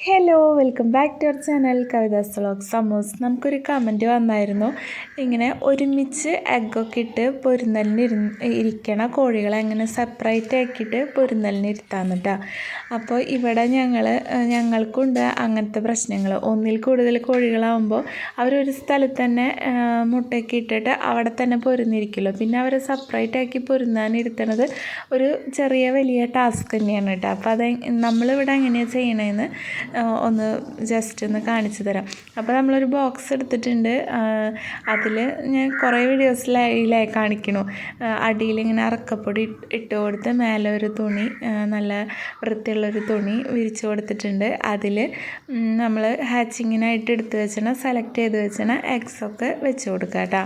Hello welcome back to our channel Kavitha's vlog സമൂസ് നമുക്കൊരു comment വന്നായിരുന്നു. ഇങ്ങനെ ഒരുമിച്ച് എഗ്ഗൊക്കെ ഇട്ട് പൊരുന്നലിന് ഇരു ഇരിക്കണ കോഴികളെ അങ്ങനെ സെപ്പറേറ്റ് ആക്കിയിട്ട് പൊരുന്നലിന് കേട്ടോ അപ്പോൾ ഇവിടെ ഞങ്ങൾ ഞങ്ങൾക്കുണ്ട് അങ്ങനത്തെ പ്രശ്നങ്ങൾ ഒന്നിൽ കൂടുതൽ കോഴികളാകുമ്പോൾ അവരൊരു സ്ഥലത്ത് തന്നെ മുട്ടയൊക്കെ ഇട്ടിട്ട് അവിടെ തന്നെ പൊരുന്നിരിക്കുമല്ലോ. പിന്നെ അവരെ സെപ്പറേറ്റ് ആക്കി പൊരുന്നാനിരുത്തണത് ഒരു ചെറിയ വലിയ ടാസ്ക് തന്നെയാണ് കേട്ടോ അപ്പോൾ അത് നമ്മളിവിടെ എങ്ങനെയാണ് ചെയ്യണതെന്ന് ഒന്ന് ജസ്റ്റ് ഒന്ന് കാണിച്ചു തരാം. അപ്പോൾ നമ്മളൊരു ബോക്സ് എടുത്തിട്ടുണ്ട്. അതിൽ ഞാൻ കുറേ വീഡിയോസിലായി കാണിക്കണു. അടിയിലിങ്ങനെ അറക്കപ്പൊടി ഇട്ട് കൊടുത്ത് മേലെ ഒരു തുണി നല്ല വൃത്തിയുള്ളൊരു തുണി വിരിച്ചു കൊടുത്തിട്ടുണ്ട്. അതിൽ നമ്മൾ ഹാച്ചിങ്ങിനായിട്ട് എടുത്ത് വെച്ചണ സെലക്ട് ചെയ്ത് വെച്ചണ എഗ്സൊക്കെ വെച്ച് കൊടുക്കാം കേട്ടോ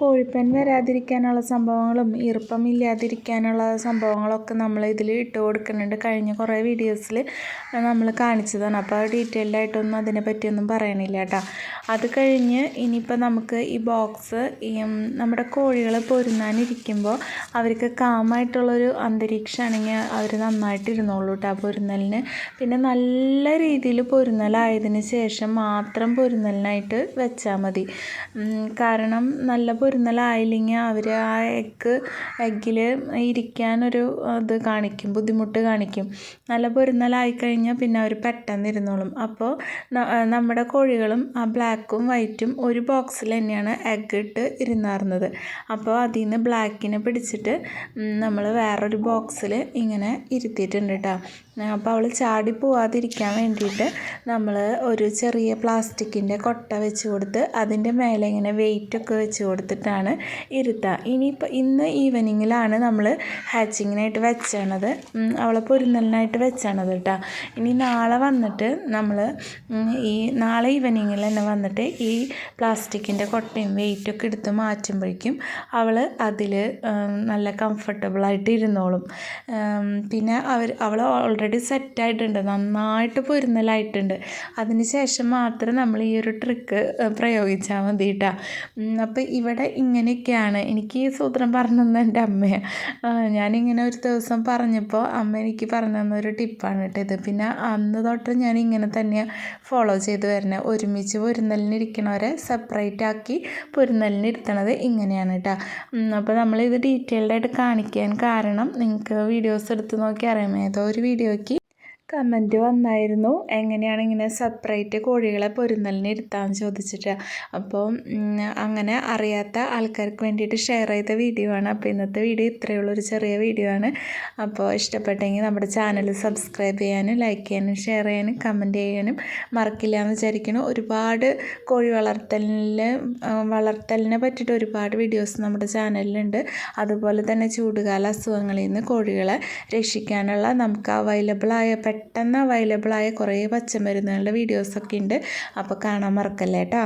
കോഴിപ്പൻ വരാതിരിക്കാനുള്ള സംഭവങ്ങളും ഈർപ്പമില്ലാതിരിക്കാനുള്ള സംഭവങ്ങളൊക്കെ നമ്മൾ ഇതിൽ ഇട്ട് കൊടുക്കുന്നുണ്ട്. കഴിഞ്ഞ കുറേ വീഡിയോസിൽ നമ്മൾ കാണിച്ചതാണ്. അപ്പോൾ ഡീറ്റെയിൽഡ് ആയിട്ടൊന്നും അതിനെ പറ്റിയൊന്നും പറയണില്ല കേട്ടോ. അത് കഴിഞ്ഞ് ഇനിയിപ്പോൾ നമുക്ക് ഈ ബോക്സ് നമ്മുടെ കോഴികൾ പൊരുന്നാനിരിക്കുമ്പോൾ അവർക്ക് കാമായിട്ടുള്ളൊരു അന്തരീക്ഷമാണെങ്കിൽ അവർ നന്നായിട്ട് കേട്ടോ പൊരുന്നലിന്. പിന്നെ നല്ല രീതിയിൽ പൊരുന്നലായതിന് ശേഷം മാത്രം പൊരുന്നലിനായിട്ട് വെച്ചാൽ മതി. കാരണം നല്ല പൊരുന്നലായില്ലെങ്കിൽ അവർ ആ എഗ്ഗ് എഗ്ഗിൽ ഇരിക്കാനൊരു ഇത് കാണിക്കും ബുദ്ധിമുട്ട് കാണിക്കും. നല്ല പൊരുന്നലായി കഴിഞ്ഞാൽ പിന്നെ അവർ പെട്ടെന്ന് ഇരുന്നോളും അപ്പോൾ നമ്മുടെ കോഴികളും ആ ബ്ലാക്കും വൈറ്റും ഒരു ബോക്സിൽ തന്നെയാണ് എഗ്ഗ് ഇട്ട് ഇരുന്നാറുന്നത്. അപ്പോൾ അതിൽ നിന്ന് ബ്ലാക്കിനെ പിടിച്ചിട്ട് നമ്മൾ വേറൊരു ബോക്സിൽ ഇങ്ങനെ ഇരുത്തിയിട്ടുണ്ട് കേട്ടോ അപ്പോൾ അവൾ ചാടി പോവാതിരിക്കാൻ വേണ്ടിയിട്ട് നമ്മൾ ഒരു ചെറിയ പ്ലാസ്റ്റിക്കിന്റെ കൊട്ട വെച്ച് കൊടുത്ത് അതിന്റെ മേലെ ഇങ്ങനെ വെയിറ്റൊക്കെ വെച്ച് കൊടുത്തിട്ടാണ് ഇരുത്തുക ഇനിയിപ്പോൾ ഇന്ന് ഈവനിങ്ങിലാണ് നമ്മൾ ഹാച്ചിങ്ങിനായിട്ട് വെച്ചണത്. അവളെ പൊരുന്നലിനായിട്ട് വെച്ചണത് കേട്ടോ ഇനി നാളെ വന്നിട്ട് നമ്മൾ ഈ നാളെ ഈവനിങ്ങിൽ തന്നെ വന്നിട്ട് ഈ പ്ലാസ്റ്റിക്കിന്റെ കൊട്ടയും വെയിറ്റൊക്കെ എടുത്ത് മാറ്റുമ്പോഴേക്കും അവൾ അതിൽ നല്ല കംഫർട്ടബിളായിട്ട് ഇരുന്നോളും. പിന്നെ അവർ അവൾ ഓൾറെഡി സെറ്റായിട്ടുണ്ട് നന്നായിട്ട് പൊരുന്നലായിട്ടുണ്ട് അതിന് ശേഷം മാത്രം നമ്മൾ ഈ ഒരു ട്രിക്ക് പ്രയോഗിച്ചാൽ മതി കേട്ടോ അപ്പോൾ ഇവിടെ ഇങ്ങനെയൊക്കെയാണ്. എനിക്ക് ഈ സൂത്രം പറഞ്ഞു തന്ന എന്റെ അമ്മയാണ് ഞാനിങ്ങനെ ഒരു ദിവസം പറഞ്ഞപ്പോൾ അമ്മ എനിക്ക് പറഞ്ഞു തന്നൊരു ടിപ്പാണ് കേട്ടോ ഇത്. പിന്നെ അന്ന് തൊട്ട് ഞാൻ ഇങ്ങനെ തന്നെയാണ് ഫോളോ ചെയ്ത് വരുന്നത് ഒരുമിച്ച് പൊരുന്നലിനിരിക്കണവരെ സെപ്പറേറ്റ് ആക്കി പൊരുന്നലിനിരുത്തണത് ഇങ്ങനെയാണ് കേട്ടോ അപ്പോൾ നമ്മളിത് ഡീറ്റെയിൽഡായിട്ട് കാണിക്കാൻ കാരണം നിങ്ങൾക്ക് വീഡിയോസ് എടുത്ത് നോക്കി അറിയാം ഏതോ ഒരു വീഡിയോ വീഡിയോയ്ക്ക് കമന്റ് വന്നായിരുന്നു. എങ്ങനെയാണ് ഇങ്ങനെ സെപ്പറേറ്റ് കോഴികളെ പൊരുന്നലിന് ഇരുത്താമെന്ന് ചോദിച്ചിട്ട്. അപ്പോൾ അങ്ങനെ അറിയാത്ത ആൾക്കാർക്ക് വേണ്ടിയിട്ട് ഷെയർ ചെയ്ത വീഡിയോ ആണ്. അപ്പോൾ ഇന്നത്തെ വീഡിയോ ഇത്രയേ ഉള്ളൂ ഒരു ചെറിയ വീഡിയോ ആണ്. അപ്പോൾ ഇഷ്ടപ്പെട്ടെങ്കിൽ നമ്മുടെ ചാനൽ സബ്സ്ക്രൈബ് ചെയ്യാനും ലൈക്ക് ചെയ്യാനും ഷെയർ ചെയ്യാനും കമന്റ് ചെയ്യാനും മറക്കില്ല എന്ന് വിചാരിക്കുന്നു. ഒരുപാട് കോഴി വളർത്തലിൽ വളർത്തലിനെ പറ്റിയിട്ട് ഒരുപാട് വീഡിയോസ് നമ്മുടെ ചാനലിലുണ്ട് അതുപോലെ തന്നെ ചൂടുകാല അസുഖങ്ങളിൽ നിന്ന് കോഴികളെ രക്ഷിക്കാനുള്ള നമുക്ക് അവൈലബിളായ പെട്ടെന്ന് അവൈലബിളായ കുറേ പച്ചമരുന്നുകളുടെ വീഡിയോസൊക്കെ ഉണ്ട്. അപ്പോൾ കാണാൻ മറക്കല്ലേ കേട്ടോ